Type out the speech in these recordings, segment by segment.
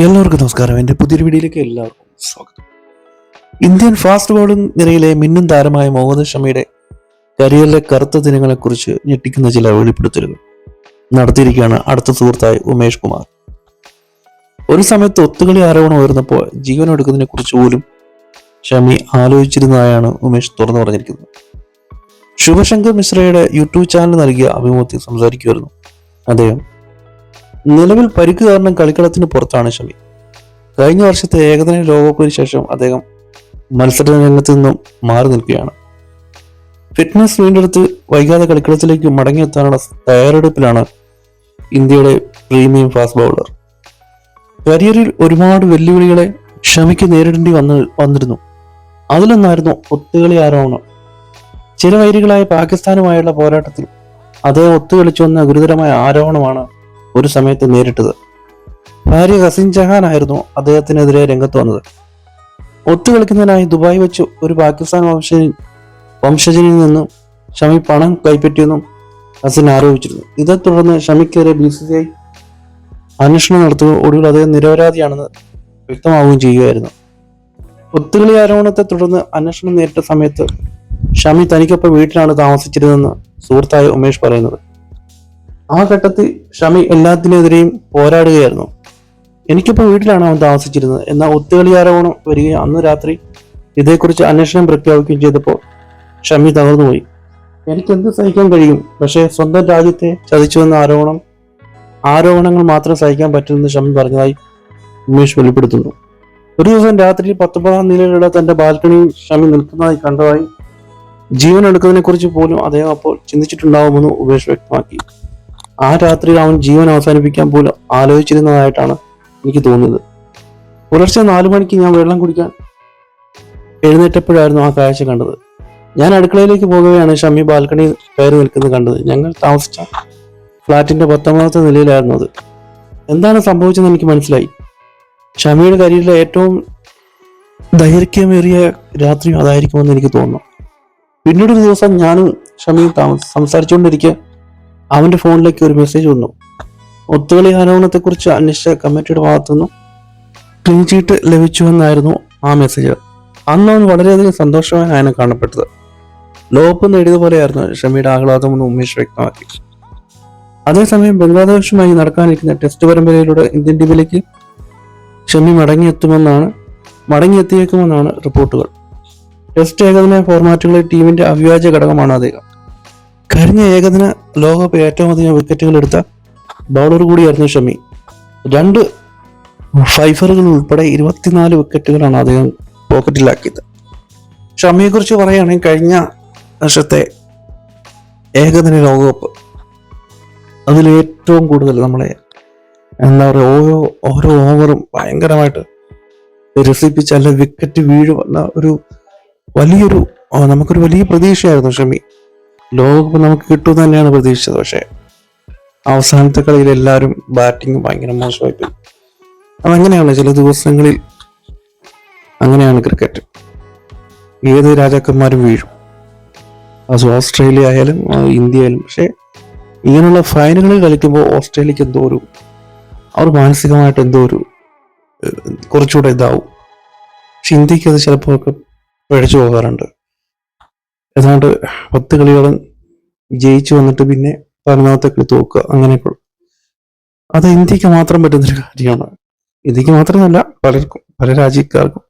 എല്ലാവർക്കും നമസ്കാരം. എന്റെ പുതിയൊരു വീഡിയോയിലേക്ക് എല്ലാവർക്കും സ്വാഗതം. ഇന്ത്യൻ ഫാസ്റ്റ് ബോളിംഗ് നിരയിലെ മിന്നും താരമായ മുഹമ്മദ് ഷമിയുടെ കരിയറിലെ കറുത്ത ദിനങ്ങളെക്കുറിച്ച് ഞെട്ടിക്കുന്ന ചില വെളിപ്പെടുത്തലുകൾ നടത്തിയിരിക്കുകയാണ് അടുത്ത സുഹൃത്തായ ഉമേഷ് കുമാർ. ഒരു സമയത്ത് ഒത്തുകളി ആരോപണം ഉയർന്നപ്പോൾ ജീവൻ എടുക്കുന്നതിനെ കുറിച്ച് പോലും ഷമി ആലോചിച്ചിരുന്നതായാണ് ഉമേഷ് തുറന്നു പറഞ്ഞിരിക്കുന്നത്. ശുഭശങ്കർ മിശ്രയുടെ യൂട്യൂബ് ചാനൽ നൽകിയ അഭിമുഖത്തിൽ സംസാരിക്കുമായിരുന്നു അദ്ദേഹം. നിലവിൽ പരിക്ക് കാരണം കളിക്കളത്തിന് പുറത്താണ് ഷമി. കഴിഞ്ഞ വർഷത്തെ ഏകദിന ലോകകപ്പിന് ശേഷം അദ്ദേഹം മത്സര രംഗത്ത് നിന്നും മാറി നിൽക്കുകയാണ്. ഫിറ്റ്നസ് വീണ്ടെടുത്ത് വൈകാതെ കളിക്കളത്തിലേക്ക് മടങ്ങിയെത്താനുള്ള തയ്യാറെടുപ്പിലാണ് ഇന്ത്യയുടെ പ്രീമിയം ഫാസ്റ്റ് ബൗളർ കരിയറിൽ ഒരുപാട് വെല്ലുവിളികളെ ഷമിക്ക് നേരിടേണ്ടി വന്ന് വന്നിരുന്നു. അതിലൊന്നായിരുന്നു ഒത്തുകളി ആരോപണം ചില വൈരികളായ പാകിസ്ഥാനുമായുള്ള പോരാട്ടത്തിൽ അദ്ദേഹം ഒത്തുകളിച്ചു വന്ന ഗുരുതരമായ ആരോപണമാണ് ഒരു സമയത്ത് നേരിട്ടത്. ഭാര്യ ഹസിൻ ജഹാൻ ആയിരുന്നു അദ്ദേഹത്തിനെതിരെ രംഗത്ത് വന്നത്. ഒത്തുകളിക്കുന്നതിനായി ദുബായ് വെച്ച് ഒരു പാകിസ്ഥാൻ വംശ വംശജനിൽ നിന്നും ഷമി പണം കൈപ്പറ്റിയെന്നും ഹസിൻ ആരോപിച്ചിരുന്നു. ഇതേ തുടർന്ന് ഷമിക്കെതിരെ ബി സി സി ഐ അന്വേഷണം നടത്തുകയും ഒടുവിൽ അദ്ദേഹം നിരപരാധിയാണെന്ന് വ്യക്തമാവുകയും ചെയ്യുകയായിരുന്നു. ഒത്തുകളി ആരോപണത്തെ തുടർന്ന് അന്വേഷണം നേരിട്ട സമയത്ത് ഷമി തനിക്കൊപ്പം വീട്ടിലാണ് താമസിച്ചിരുന്നതെന്ന് സുഹൃത്തായ ഉമേഷ് പറയുന്നത്. ആ ഘട്ടത്തിൽ ഷമി എല്ലാത്തിനെതിരെയും പോരാടുകയായിരുന്നു. എനിക്കിപ്പോൾ വീട്ടിലാണ് അവൻ താമസിച്ചിരുന്നത്. എന്നാൽ ഒത്തുകളി ആരോപണം വരികയും അന്ന് രാത്രി ഇതേക്കുറിച്ച് അന്വേഷണം പ്രഖ്യാപിക്കുകയും ചെയ്തപ്പോൾ ഷമി തകർന്നുപോയി. എനിക്ക് എന്ത് സഹിക്കാൻ കഴിയും? പക്ഷേ സ്വന്തം രാജ്യത്തെ ചതിച്ചുവെന്ന ആരോപണം ആരോപണങ്ങൾ മാത്രം സഹിക്കാൻ പറ്റുമെന്ന് ഷമി പറഞ്ഞതായി ഉമേഷ് വെളിപ്പെടുത്തുന്നു. ഒരു ദിവസം രാത്രി പത്തൊമ്പതാം നിലയിലുള്ള തന്റെ ബാൽക്കണിയിൽ ഷമി നിൽക്കുന്നതായി കണ്ടതായി ജീവൻ എടുക്കുന്നതിനെ കുറിച്ച് പോലും അദ്ദേഹം അപ്പോൾ ചിന്തിച്ചിട്ടുണ്ടാവുമെന്ന് ഉപേഷ് വ്യക്തമാക്കി. ആ രാത്രിയിൽ അവൻ ജീവൻ അവസാനിപ്പിക്കാൻ പോലും ആലോചിച്ചിരുന്നതായിട്ടാണ് എനിക്ക് തോന്നിയത് പുലർച്ചെ നാലു മണിക്ക് ഞാൻ വെള്ളം കുടിക്കാൻ എഴുന്നേറ്റപ്പോഴായിരുന്നു ആ കാഴ്ച കണ്ടത്. ഞാൻ അടുക്കളയിലേക്ക് പോകവെയാണ് ഷമി ബാൽക്കണി കയറി നിൽക്കുന്നത് കണ്ടത്. ഞങ്ങൾ താമസിച്ച ഫ്ലാറ്റിന്റെ പത്തൊമ്പതാമത്തെ നിലയിലായിരുന്നു അത്. എന്താണ് സംഭവിച്ചതെന്ന് എനിക്ക് മനസ്സിലായി. ഷമിയുടെ കരിയറിലെ ഏറ്റവും ദൈർഘ്യമേറിയ രാത്രി അതായിരിക്കുമെന്ന് എനിക്ക് തോന്നുന്നു. പിന്നീടൊരു ദിവസം ഞാനും ഷമിയും താമസം സംസാരിച്ചുകൊണ്ടിരിക്കെ അവന്റെ ഫോണിലേക്ക് ഒരു മെസ്സേജ് വന്നു. ഒത്തുകളി ആരോപണത്തെക്കുറിച്ച് അന്വേഷിച്ച കമ്മിറ്റിയുടെ ഭാഗത്തുനിന്നും ക്ലീൻ ചീട്ട് ലഭിച്ചുവെന്നായിരുന്നു ആ മെസ്സേജ് അന്ന് അവൻ വളരെയധികം സന്തോഷമായി സന്തോഷവാനായാണ് കാണപ്പെട്ടത്. ലോകപ്പ് നേടിയതുപോലെയായിരുന്നു ഷമിയുടെ ആഹ്ലാദമെന്ന് ഉമേഷ് വ്യക്തമാക്കി. അതേസമയം ബംഗ്ലാദേശുമായി നടക്കാനിരിക്കുന്ന ടെസ്റ്റ് പരമ്പരയിലൂടെ ഇന്ത്യൻ ടീമിലേക്ക് ഷമി മടങ്ങിയെത്തുമെന്നാണ് മടങ്ങിയെത്തിയേക്കുമെന്നാണ് റിപ്പോർട്ടുകൾ. ടെസ്റ്റ് ഏകദിന ഫോർമാറ്റുകളിൽ ടീമിന്റെ അവിഭാജ്യ ഘടകമാണ് അദ്ദേഹം. കഴിഞ്ഞ ഏകദിന ലോകകപ്പ് ഏറ്റവും അധികം വിക്കറ്റുകൾ എടുത്ത ബൗളർ കൂടിയായിരുന്നു ഷമി. രണ്ട് ഫൈഫറുകൾ ഉൾപ്പെടെ ഇരുപത്തിനാല് വിക്കറ്റുകളാണ് അദ്ദേഹം പോക്കറ്റിലാക്കിയത് ഷമിയെ കുറിച്ച് പറയുകയാണെങ്കിൽ കഴിഞ്ഞ വർഷത്തെ ഏകദിന ലോകകപ്പ് അതിൽ ഏറ്റവും കൂടുതൽ നമ്മളെ എന്താ പറയുക ഓരോ ഓരോ ഓവറും ഭയങ്കരമായിട്ട് രസിപ്പിച്ച് അല്ലെങ്കിൽ വിക്കറ്റ് വീഴുവന്ന ഒരു വലിയൊരു നമുക്കൊരു വലിയ പ്രതീക്ഷയായിരുന്നു ഷമി. ലോകകപ്പ് നമുക്ക് കിട്ടും തന്നെയാണ് പ്രതീക്ഷിച്ചത്. പക്ഷേ അവസാനത്തെ കളിയിൽ എല്ലാവരും ബാറ്റിംഗ് ഭയങ്കര മോശമായി പോയി അതങ്ങനെയാണ് ചില ദിവസങ്ങളിൽ അങ്ങനെയാണ് ക്രിക്കറ്റ്. ഏത് രാജാക്കന്മാരും വീഴും. അത് ഓസ്ട്രേലിയ ആയാലും ഇന്ത്യ ആയാലും. പക്ഷേ ഇങ്ങനെയുള്ള ഫൈനലുകൾ കളിക്കുമ്പോൾ ഓസ്ട്രേലിയക്ക് എന്തോ ഒരു അവർ മാനസികമായിട്ട് എന്തോ ഒരു കുറച്ചുകൂടെ ഇതാവും. പക്ഷെ ഇന്ത്യയ്ക്ക് അത് ചിലപ്പോൾ ഒക്കെ പോകാറുണ്ട്. ഏതാണ്ട് പത്ത് കളികളും ജയിച്ചു വന്നിട്ട് പിന്നെ പതിനൊന്നാമത്തെ കളി തോക്കുക അങ്ങനെയൊക്കെ അത് ഇന്ത്യയ്ക്ക് മാത്രം പറ്റുന്നൊരു കാര്യമാണ്. ഇന്ത്യയ്ക്ക് മാത്രമല്ല പലർക്കും പല രാജ്യക്കാർക്കും.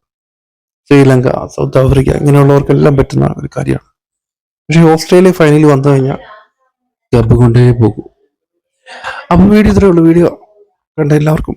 ശ്രീലങ്ക സൗത്ത് ആഫ്രിക്ക ഇങ്ങനെയുള്ളവർക്കെല്ലാം പറ്റുന്ന ഒരു കാര്യമാണ്. പക്ഷേ ഓസ്ട്രേലിയ ഫൈനലിൽ വന്നു കഴിഞ്ഞാൽ ഗബ് കൊണ്ടേ പോകും. അപ്പം വീഡിയോ ഇത്രയേ ഉള്ളൂ. വീഡിയോ കണ്ട എല്ലാവർക്കും